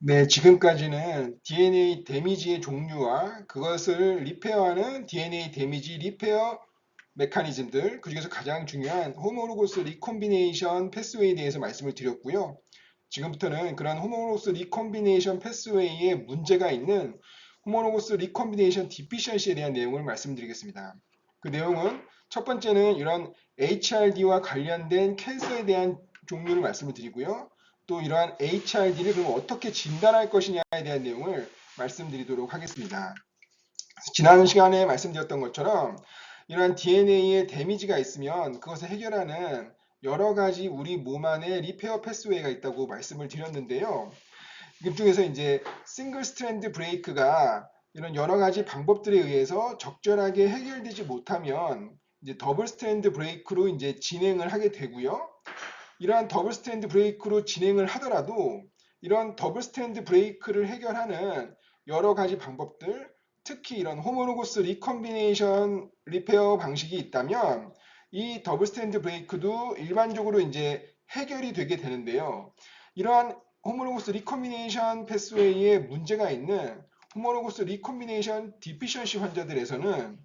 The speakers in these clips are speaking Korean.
네, 지금까지는 DNA 데미지의 종류와 그것을 리페어하는 DNA 데미지 리페어 메커니즘들, 그중에서 가장 중요한 호모로고스 리콤비네이션 패스웨이에 대해서 말씀을 드렸고요. 지금부터는 그런 호모로고스 리콤비네이션 패스웨이에 문제가 있는 호모로고스 리콤비네이션 디피션시에 대한 내용을 말씀드리겠습니다. 그 내용은 첫 번째는 이런 HRD와 관련된 캔서에 대한 종류를 말씀을 드리고요. 또 이러한 HRD를 그럼 어떻게 진단할 것이냐에 대한 내용을 말씀드리도록 하겠습니다. 지난 시간에 말씀드렸던 것처럼 이러한 DNA에 데미지가 있으면 그것을 해결하는 여러 가지 우리 몸 안에 리페어 패스웨이가 있다고 말씀을 드렸는데요. 그 중에서 이제 싱글 스트랜드 브레이크가 이런 여러 가지 방법들에 의해서 적절하게 해결되지 못하면 이제 더블 스트랜드 브레이크로 이제 진행을 하게 되고요. 이러한 더블 스탠드 브레이크로 진행을 하더라도 이런 더블 스탠드 브레이크를 해결하는 여러 가지 방법들, 특히 이런 호모로고스 리컨비네이션 리페어 방식이 있다면 이 더블 스탠드 브레이크도 일반적으로 이제 해결이 되게 되는데요. 이러한 호모로고스 리컨비네이션 패스웨이에 문제가 있는 호모로고스 리컨비네이션 디피션시 환자들에서는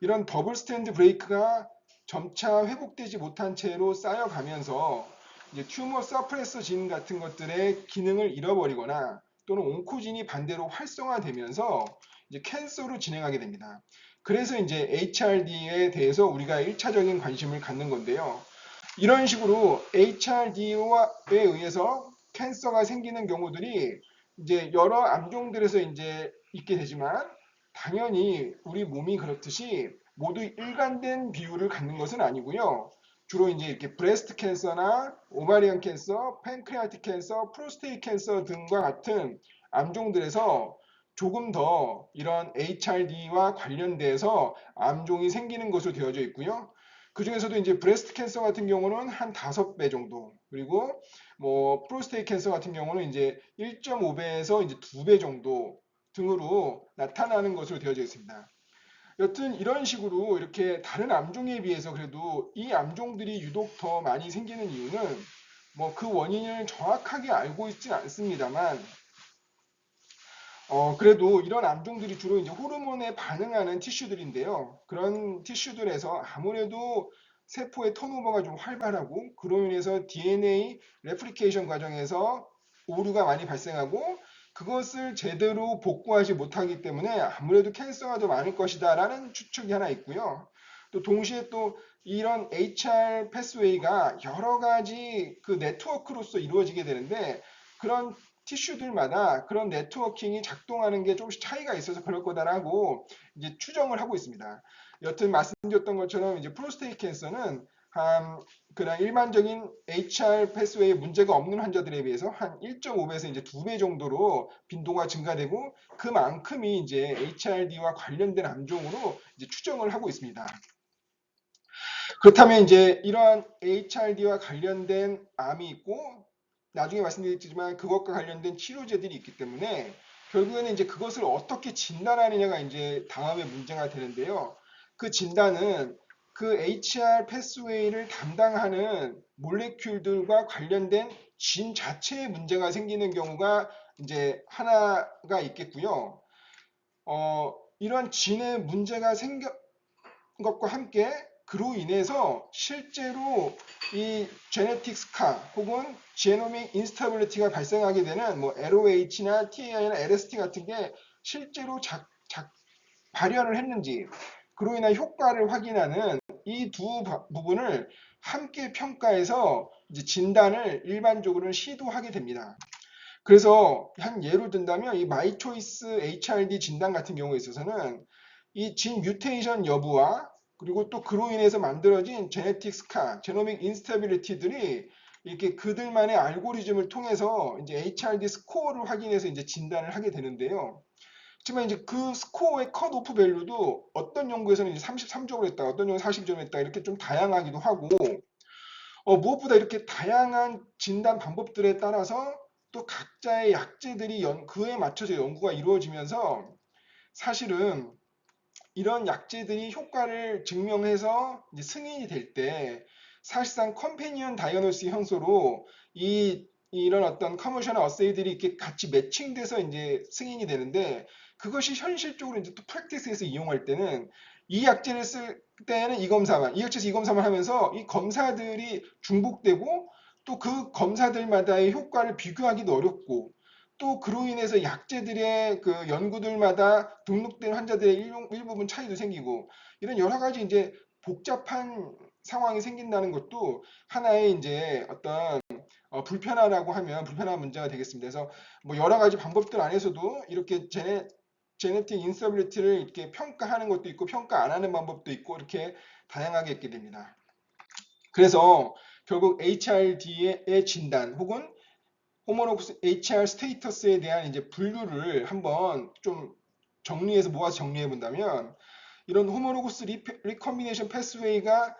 이런 더블 스탠드 브레이크가 점차 회복되지 못한 채로 쌓여가면서 이제 튜머 서프레서 진 같은 것들의 기능을 잃어버리거나 또는 온코진이 반대로 활성화되면서 이제 캔서로 진행하게 됩니다. 그래서 이제 HRD에 대해서 우리가 1차적인 관심을 갖는 건데요. 이런 식으로 HRD에 의해서 캔서가 생기는 경우들이 이제 여러 암종들에서 이제 있게 되지만 당연히 우리 몸이 그렇듯이 모두 일관된 비율을 갖는 것은 아니고요. 주로 이제 이렇게 브레스트 캔서나 오바리언 캔서, 팬크레아틱 캔서, 프로스테이 캔서 등과 같은 암종들에서 조금 더 이런 HRD와 관련돼서 암종이 생기는 것으로 되어져 있고요. 그 중에서도 이제 브레스트 캔서 같은 경우는 한 5배 정도, 그리고 뭐 프로스테이 캔서 같은 경우는 이제 1.5배에서 이제 2배 정도 등으로 나타나는 것으로 되어져 있습니다. 여튼 이런 식으로 이렇게 다른 암종에 비해서 그래도 이 암종들이 유독 더 많이 생기는 이유는 뭐 그 원인을 정확하게 알고 있진 않습니다만 어 그래도 이런 암종들이 주로 이제 호르몬에 반응하는 티슈들인데요. 그런 티슈들에서 아무래도 세포의 턴오버가 좀 활발하고 그로 인해서 DNA 레플리케이션 과정에서 오류가 많이 발생하고 그것을 제대로 복구하지 못하기 때문에 아무래도 캔서가 더 많을 것이다 라는 추측이 하나 있고요. 또 동시에 또 이런 HR 패스웨이가 여러 가지 그 네트워크로서 이루어지게 되는데 그런 티슈들마다 그런 네트워킹이 작동하는 게 조금씩 차이가 있어서 그럴 거다라고 이제 추정을 하고 있습니다. 여튼 말씀드렸던 것처럼 이제 프로스테이 캔서는 한 그냥 일반적인 HR 패스웨이 문제가 없는 환자들에 비해서 한 1.5배에서 이제 2배 정도로 빈도가 증가되고 그만큼이 이제 HRD와 관련된 암종으로 이제 추정을 하고 있습니다. 그렇다면 이제 이러한 HRD와 관련된 암이 있고 나중에 말씀드리겠지만 그것과 관련된 치료제들이 있기 때문에 결국에는 이제 그것을 어떻게 진단하느냐가 이제 다음에 문제가 되는데요. 그 진단은 그 HR 패스웨이를 담당하는 몰레큘들과 관련된 진 자체에 문제가 생기는 경우가 이제 하나가 있겠고요. 어, 이런 진에 문제가 생긴 것과 함께 그로 인해서 실제로 이 제네틱 스카 혹은 제노믹 인스타빌리티가 발생하게 되는 뭐 LOH나 TAI나 LST 같은 게 실제로 작, 작, 발현을 했는지 그로 인한 효과를 확인하는 이 두 부분을 함께 평가해서 진단을 일반적으로는 시도하게 됩니다. 그래서 한 예를 든다면 이 마이초이스 HRD 진단 같은 경우에 있어서는 이 진 뮤테이션 여부와 그리고 또 그로 인해서 만들어진 제네틱 스카, 제노믹 인스타빌리티들이 이렇게 그들만의 알고리즘을 통해서 이제 HRD 스코어를 확인해서 이제 진단을 하게 되는데요. 하지만 이제 그 스코어의 컷 오프 밸류도 어떤 연구에서는 이제 33점을 했다, 어떤 연구 40점을 했다 이렇게 좀 다양하기도 하고 어, 무엇보다 이렇게 다양한 진단 방법들에 따라서 또 각자의 약제들이 연, 그에 맞춰서 연구가 이루어지면서 사실은 이런 약제들이 효과를 증명해서 승인이 될 때 사실상 컴패니언 다이어노시 형소로 이 이런 어떤 커머셜 어세이들이 이렇게 같이 매칭돼서 이제 승인이 되는데 그것이 현실적으로 이제 또 프랙티스에서 이용할 때는 이 약제를 쓸 때는 이 검사만, 이 약제에서 이 검사만 하면서 이 검사들이 중복되고 또 그 검사들마다의 효과를 비교하기도 어렵고 또 그로 인해서 약제들의 그 연구들마다 등록된 환자들의 일- 일부분 차이도 생기고 이런 여러 가지 이제 복잡한 상황이 생긴다는 것도 하나의 이제 어떤 어, 불편하다고 하면 불편한 문제가 되겠습니다. 그래서 뭐 여러 가지 방법들 안에서도 이렇게 제네, 제네틱 인서빌리티를 이렇게 평가하는 것도 있고 평가 안 하는 방법도 있고 이렇게 다양하게 있게 됩니다. 그래서 결국 HRD의 진단 혹은 호모로그스 HR 스테이터스에 대한 이제 분류를 한번 좀 정리해서 모아서 정리해 본다면 이런 호모로그스 리컨비네이션 패스웨이가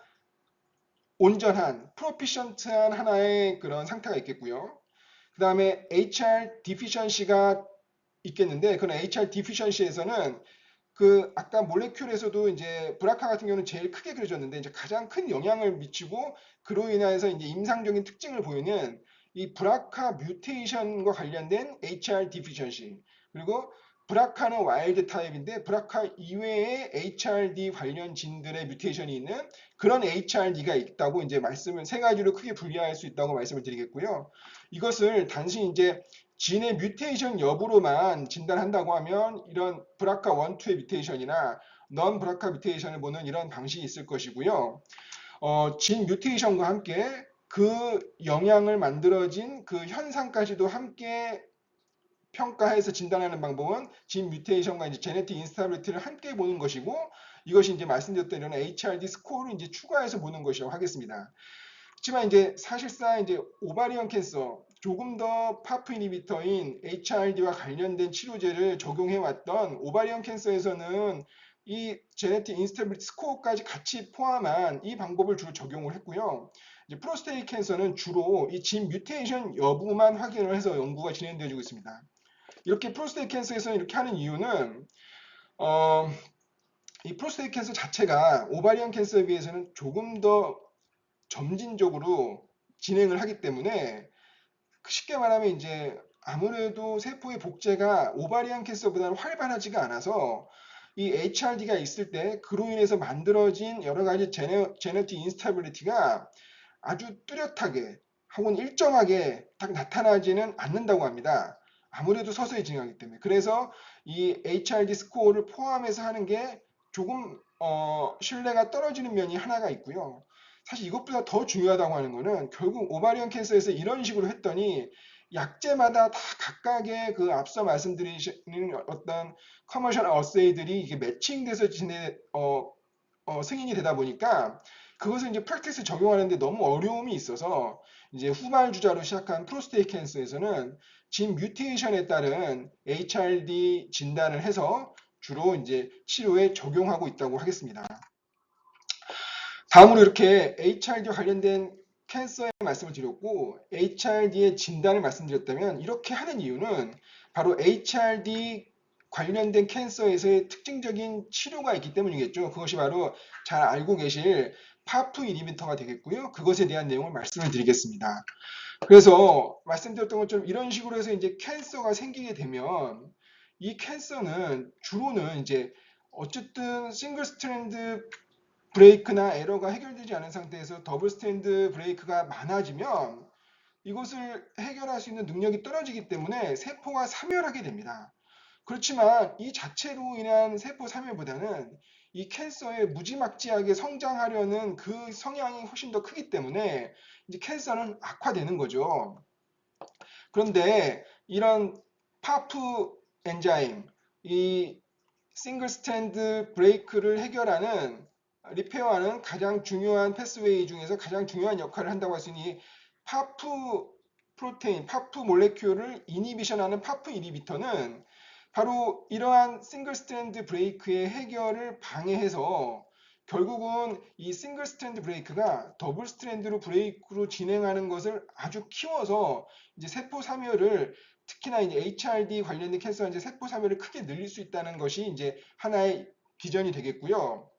온전한 프로피션트한 하나의 그런 상태가 있겠고요. 그 다음에 HR 디피션시가 있겠는데 그런 HR 디피션시에서는 그 아까 몰레큘에서도 이제 브라카 같은 경우는 제일 크게 그려졌는데 이제 가장 큰 영향을 미치고 그로 인해서 이제 임상적인 특징을 보이는 이 브라카 뮤테이션과 관련된 HR 디피션시 그리고 브라카는 와일드 타입인데 브라카 이외에 HRD 관련 진들의 뮤테이션이 있는 그런 HRD가 있다고 이제 말씀을 세 가지로 크게 분리할 수 있다고 말씀을 드리겠고요. 이것을 단순히 이제 진의 뮤테이션 여부로만 진단한다고 하면 이런 브라카 1, 2의 뮤테이션이나 넌 브라카 뮤테이션을 보는 이런 방식이 있을 것이고요. 어, 진 뮤테이션과 함께 그 영향을 만들어진 그 현상까지도 함께 평가해서 진단하는 방법은 진 뮤테이션과 이제 제네틱 인스타빌리티를 함께 보는 것이고 이것이 이제 말씀드렸던 이런 HRD 스코어를 이제 추가해서 보는 것이라고 하겠습니다. 하지만 이제 사실상 이제 오바리언 캔서 조금 더 파프 이니비터인 HRD와 관련된 치료제를 적용해 왔던 오바리언 캔서에서는 이 제네틱 인스타빌리티 스코어까지 같이 포함한 이 방법을 주로 적용을 했고요. 이제 프로스테이트 캔서는 주로 이 진 뮤테이션 여부만 확인을 해서 연구가 진행되어지고 있습니다. 이렇게 프로스테이트 캔서에서는 이렇게 하는 이유는 어, 이 프로스테이트 캔서 자체가 오바리언 캔서에 비해서는 조금 더 점진적으로 진행을 하기 때문에 쉽게 말하면 이제 아무래도 세포의 복제가 오바리안 캔서보다는 활발하지가 않아서 이 HRD가 있을 때 그로 인해서 만들어진 여러 가지 제네, 제네틱 인스타빌리티가 아주 뚜렷하게 혹은 일정하게 딱 나타나지는 않는다고 합니다. 아무래도 서서히 진행하기 때문에. 그래서 이 HRD 스코어를 포함해서 하는 게 조금 어, 신뢰가 떨어지는 면이 하나가 있고요. 사실 이것보다 더 중요하다고 하는 거는 결국 오바리언 캔서에서 이런 식으로 했더니 약제마다 다 각각의 그 앞서 말씀드리는 어떤 커머셜 어세이들이 이게 매칭돼서 진행, 어, 어, 승인이 되다 보니까 그것을 이제 프랙티스 적용하는데 너무 어려움이 있어서 이제 후발 주자로 시작한 프로스테이 캔서에서는 진 뮤테이션에 따른 HRD 진단을 해서 주로 이제 치료에 적용하고 있다고 하겠습니다. 다음으로 이렇게 HRD와 관련된 캔서의 말씀을 드렸고 HRD의 진단을 말씀드렸다면 이렇게 하는 이유는 바로 HRD 관련된 캔서에서의 특징적인 치료가 있기 때문이겠죠. 그것이 바로 잘 알고 계실 파프 이니비터가 되겠고요. 그것에 대한 내용을 말씀을 드리겠습니다. 그래서 말씀드렸던 것처럼 이런 식으로 해서 이제 캔서가 생기게 되면 이 캔서는 주로는 이제 어쨌든 싱글 스트랜드 브레이크나 에러가 해결되지 않은 상태에서 더블 스탠드 브레이크가 많아지면 이것을 해결할 수 있는 능력이 떨어지기 때문에 세포가 사멸하게 됩니다. 그렇지만 이 자체로 인한 세포 사멸보다는 이 캔서에 무지막지하게 성장하려는 그 성향이 훨씬 더 크기 때문에 이제 캔서는 악화되는 거죠. 그런데 이런 파프 엔자임, 이 싱글 스탠드 브레이크를 해결하는 리페어하는 가장 중요한 패스웨이 중에서 가장 중요한 역할을 한다고 할 수 있는 파프 프로테인, 파프 몰레큐를 이니비션하는 파프 이니비터는 바로 이러한 싱글 스탠드 브레이크의 해결을 방해해서 결국은 이 싱글 스탠드 브레이크가 더블 스트랜드로 브레이크로 진행하는 것을 아주 키워서 이제 세포 사멸을 특히나 이제 HRD 관련된 캔서 이제 세포 사멸을 크게 늘릴 수 있다는 것이 이제 하나의 비전이 되겠고요.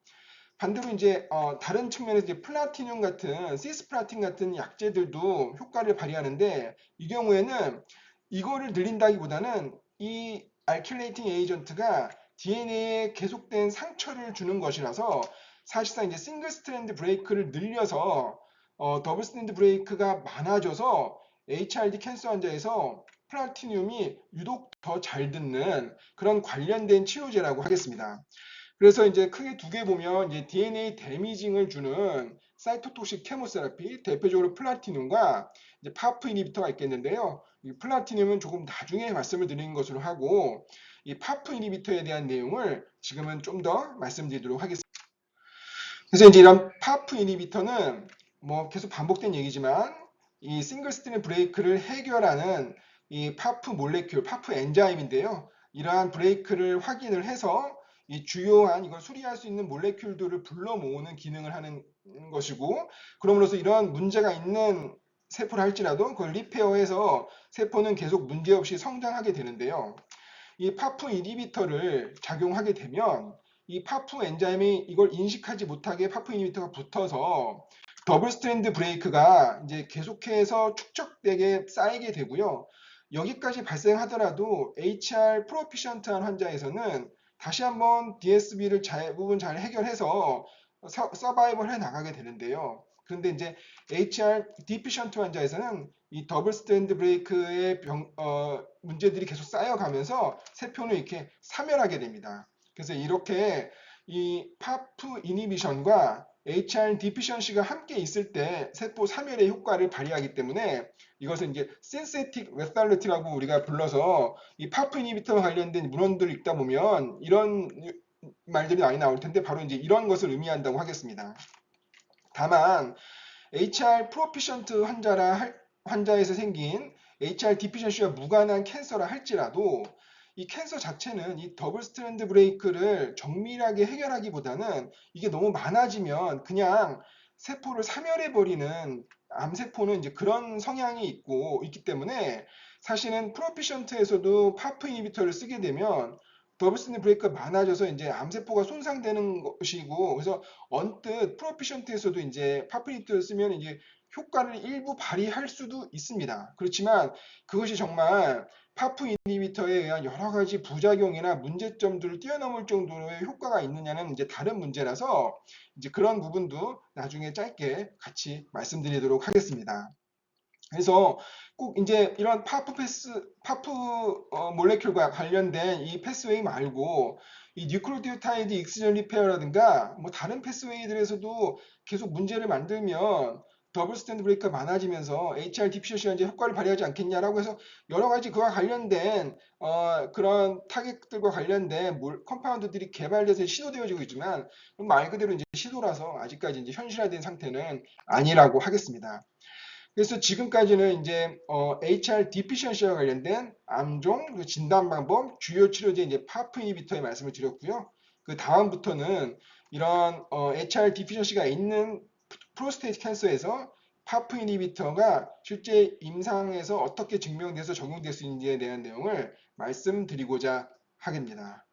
반대로 이제 어, 다른 측면에서 이제 플라티늄 같은 시스플라틴 같은 약제들도 효과를 발휘하는데 이 경우에는 이거를 늘린다기보다는 이 알킬레이팅 에이전트가 DNA에 계속된 상처를 주는 것이라서 사실상 이제 싱글 스트랜드 브레이크를 늘려서 어, 더블 스트랜드 브레이크가 많아져서 HRD 캔서 환자에서 플라티늄이 유독 더 잘 듣는 그런 관련된 치료제라고 하겠습니다. 그래서 이제 크게 두 개 보면 이제 DNA 데미징을 주는 사이토톡식 케모세라피 대표적으로 플라티늄과 이제 파프 이니비터가 있겠는데요. 이 플라티늄은 조금 나중에 말씀을 드리는 것으로 하고 이 파프 이니비터에 대한 내용을 지금은 좀 더 말씀드리도록 하겠습니다. 그래서 이제 이런 파프 이니비터는 뭐 계속 반복된 얘기지만 이 싱글 스트린 브레이크를 해결하는 이 파프 몰레큘, 파프 엔자임인데요. 이러한 브레이크를 확인을 해서 이 주요한 이걸 수리할 수 있는 몰레큘들을 불러 모으는 기능을 하는 것이고 그럼으로써 이러한 문제가 있는 세포를 할지라도 그걸 리페어해서 세포는 계속 문제없이 성장하게 되는데요. 이 파프 이니비터를 작용하게 되면 이 파프 엔자임이 이걸 인식하지 못하게 파프 이니비터가 붙어서 더블 스트랜드 브레이크가 이제 계속해서 축적되게 쌓이게 되고요. 여기까지 발생하더라도 HR 프로피션트한 환자에서는 다시 한번 DSB를 잘, 부분 잘 해결해서 서, 서바이벌 해 나가게 되는데요. 그런데 이제 HR 디피션트 환자에서는 이 더블 스탠드 브레이크의 병, 어, 문제들이 계속 쌓여가면서 세포는 이렇게 사멸하게 됩니다. 그래서 이렇게 이 파프 이니비션과 HR 디피션시가 함께 있을 때 세포 사멸의 효과를 발휘하기 때문에 이것은 이제 synthetic lethal이라고 우리가 불러서 이 파프 이니비터와 관련된 문헌들을 읽다 보면 이런 말들이 많이 나올 텐데 바로 이제 이런 것을 의미한다고 하겠습니다. 다만 HR 프로피션트 환자라 할, 환자에서 생긴 HR 디피션시와 무관한 캔서라 할지라도 이 캔서 자체는 이 더블 스트랜드 브레이크를 정밀하게 해결하기보다는 이게 너무 많아지면 그냥 세포를 사멸해 버리는 암세포는 이제 그런 성향이 있고 있기 때문에 사실은 프로피션트에서도 파프 이니비터를 쓰게 되면 더블 스탠드 브레이크가 많아져서 이제 암세포가 손상되는 것이고 그래서 언뜻 프로피션트에서도 이제 파프 이니비터를 쓰면 이제 효과를 일부 발휘할 수도 있습니다. 그렇지만 그것이 정말 파프 이니비터에 의한 여러 가지 부작용이나 문제점들을 뛰어넘을 정도의 효과가 있느냐는 이제 다른 문제라서 이제 그런 부분도 나중에 짧게 같이 말씀드리도록 하겠습니다. 그래서 꼭 이제 이런 파프 패스, 파프 어, 몰레큘과 관련된 이 패스웨이 말고 이 뉴클로티오타이드 익스전 리페어라든가 뭐 다른 패스웨이들에서도 계속 문제를 만들면 더블 스탠드 브레이크가 많아지면서 HR 디피셔시가 이제 효과를 발휘하지 않겠냐라고 해서 여러 가지 그와 관련된 어, 그런 타겟들과 관련된 몰, 컴파운드들이 개발돼서 시도되어지고 있지만 말 그대로 이제 시도라서 아직까지 이제 현실화된 상태는 아니라고 하겠습니다. 그래서 지금까지는 이제 어, HR 디피션시와 관련된 암종, 진단 방법, 주요 치료제 이제 파프 이니비터의 말씀을 드렸고요. 그 다음부터는 이런 어, HR 디피션시가 있는 프로스테이트 캔서에서 파프 이니비터가 실제 임상에서 어떻게 증명돼서 적용될 수 있는지에 대한 내용을 말씀드리고자 하겠습니다.